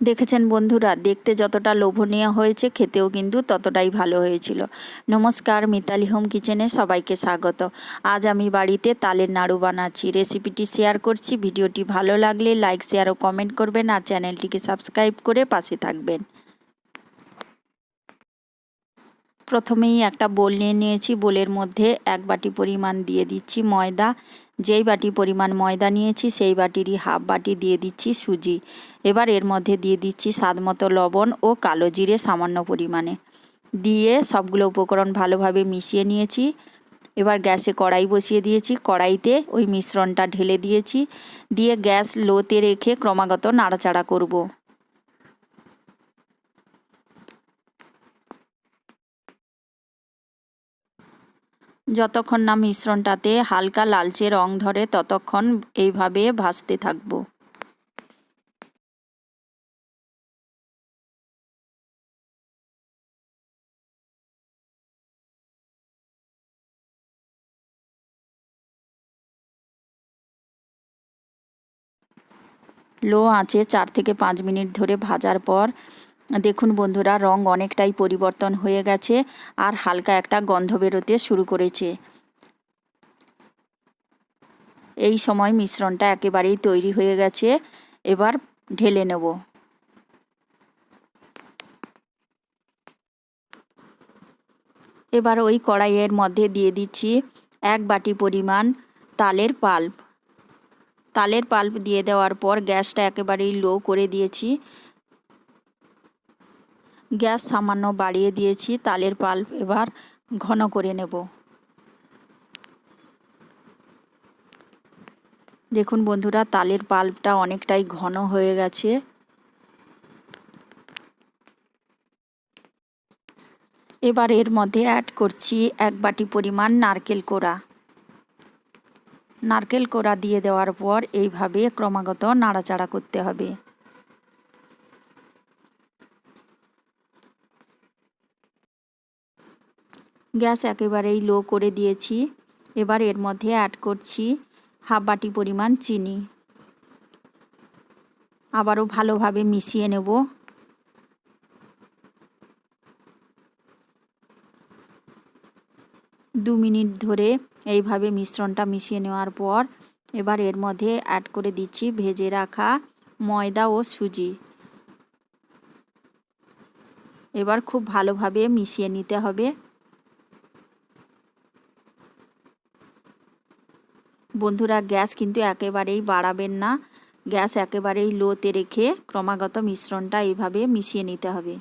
দেখেছেন বন্ধুরা, দেখতে যতটা লোভনীয় হয়েছে, খেতেও কিন্তু ততটাই ভালো হয়েছিল। নমস্কার, মিতালি হোম কিচেনে সবাইকে স্বাগত। আজ আমি বাড়িতে তালের নাড়ু বানাচ্ছি। রেসিপিটি শেয়ার করছি। ভিডিওটি ভালো লাগলে লাইক, শেয়ার ও কমেন্ট করবেন আর চ্যানেলটিকে সাবস্ক্রাইব করে পাশে থাকবেন। প্রথমেই একটা বোল নিয়ে নিয়েছি। বোলের মধ্যে এক বাটি পরিমাণ দিয়ে দিচ্ছি ময়দা। যেই বাটি পরিমাণ ময়দা নিয়েছি, সেই বাটিরই হাফ বাটি দিয়ে দিচ্ছি সুজি। এবার এর মধ্যে দিয়ে দিচ্ছি স্বাদ মতো লবণ ও কালো জিরে সামান্য পরিমাণে। দিয়ে সবগুলো উপকরণ ভালোভাবে মিশিয়ে নিয়েছি। এবার গ্যাসে কড়াই বসিয়ে দিয়েছি। কড়াইতে ওই মিশ্রণটা ঢেলে দিয়েছি। দিয়ে গ্যাস লোতে রেখে ক্রমাগত নাড়াচাড়া করব। যতক্ষণ না মিশ্রণটাতে হালকা লালচে রং ধরে ততক্ষণ এইভাবে ভাজতে থাকব। লো আঁচে চার থেকে পাঁচ মিনিট ধরে ভাজার পর দেখুন বন্ধুরা, রং অনেকটাই পরিবর্তন হয়ে গেছে আর হালকা একটা গন্ধ বেরোতে শুরু করেছে। এই সময় মিশ্রণটা একেবারেই তৈরি হয়ে গেছে। এবার ঢেলে নেব। এবার ওই কড়াইয়ের মধ্যে দিয়ে দিচ্ছি এক বাটি পরিমাণ তালের পাল্প। তালের পাল্প দিয়ে দেওয়ার পর গ্যাসটা একেবারেই লো করে দিয়েছি। গ্যাস সামান্য বাড়িয়ে দিয়েছি, তালের পাল্প এবার ঘন করে নেব। দেখুন বন্ধুরা, তালের পাল্পটা অনেকটাই ঘন হয়ে গেছে। এবার এর মধ্যে অ্যাড করছি এক বাটি পরিমাণ নারকেল কোড়া। নারকেল কোড়া দিয়ে দেওয়ার পর এইভাবে ক্রমাগত নাড়াচাড়া করতে হবে। গ্যাস একেবারেই লো করে দিয়েছি। এবার এর মধ্যে অ্যাড করছি হাফ বাটি পরিমাণ চিনি। আবারও ভালোভাবে মিশিয়ে নেব। দু মিনিট ধরে এইভাবে মিশ্রণটা মিশিয়ে নেওয়ার পর এবার এর মধ্যে অ্যাড করে দিচ্ছি ভেজে রাখা ময়দা ও সুজি। এবার খুব ভালোভাবে মিশিয়ে নিতে হবে। বন্ধুরা, গ্যাস কিন্তু একেবারেই বাড়াবেন না। গ্যাস একেবারেই লোতে রেখে ক্রমাগত মিশ্রণটা এইভাবে মিশিয়ে নিতে হবে।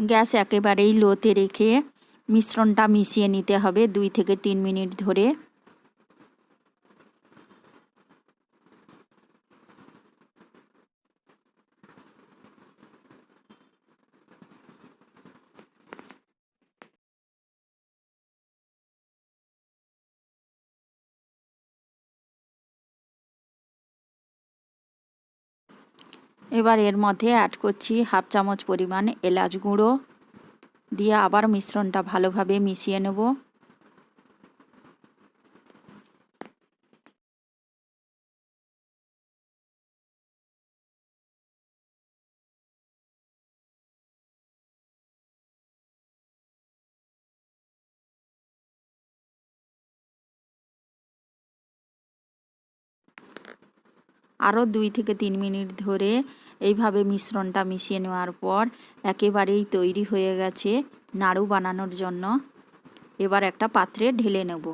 গ্যাস একেবারেই লোতে রেখে মিশ্রণটা মিশিয়ে নিতে হবে দুই থেকে তিন মিনিট ধরে। এবার এর মধ্যে অ্যাড করছি হাফ চামচ পরিমাণ এলাচ গুঁড়ো। দিয়ে আবার মিশ্রণটা ভালোভাবে মিশিয়ে নেব। আরও দুই থেকে তিন মিনিট ধরে এইভাবে মিশ্রণটা মিশিয়ে নেওয়ার পর একেবারেই তৈরি হয়ে গেছে নাড়ু বানানোর জন্য। এবার একটা পাত্রে ঢেলে নেব।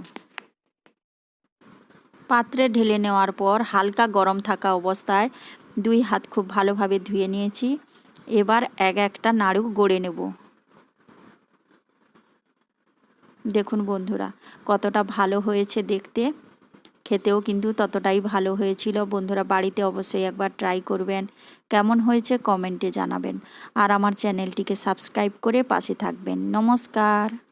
পাত্রে ঢেলে নেওয়ার পর হালকা গরম থাকা অবস্থায় দুই হাত খুব ভালোভাবে ধুয়ে নিয়েছি। এবার এক একটা নাড়ু গড়ে নেব। দেখুন বন্ধুরা, কতটা ভালো হয়েছে দেখতে। খেতেও কিন্তু ততটাই ভালো হয়েছিল। বন্ধুরা, বাড়িতে অবশ্যই একবার ট্রাই করবেন। কেমন হয়েছে কমেন্টে জানাবেন। আর আমার চ্যানেলটিকে সাবস্ক্রাইব করে পাশে থাকবেন। নমস্কার।